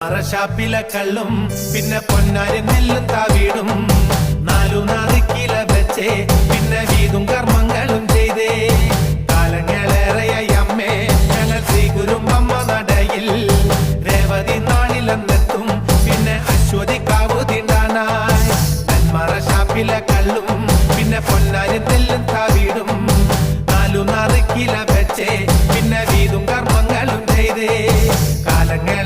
മറശാപ്പിലെ കള്ളും പിന്നെ പൊന്നാരി നെല്ലും താവീടും നാലു നാറിക്കില വെച്ചേ പിന്നെ വീതും കർമ്മങ്ങളും ചെയ്തേ. കാലങ്ങളേറെയ അമ്മേ ഞങ്ങൾ ശ്രീകുരുമ്പമ്മ നടയിൽ. രേവതി നാളിലെന്നെത്തും പിന്നെ അശ്വതി കാവുതിണ്ടാനായി മറശാപ്പിലെ കള്ളും പിന്നെ പൊന്നാരി നെല്ലും താവീടും നാലു നാറിക്കില വെച്ചേ പിന്നെ വീതും കർമ്മങ്ങളും ചെയ്തേ. കാലങ്ങൾ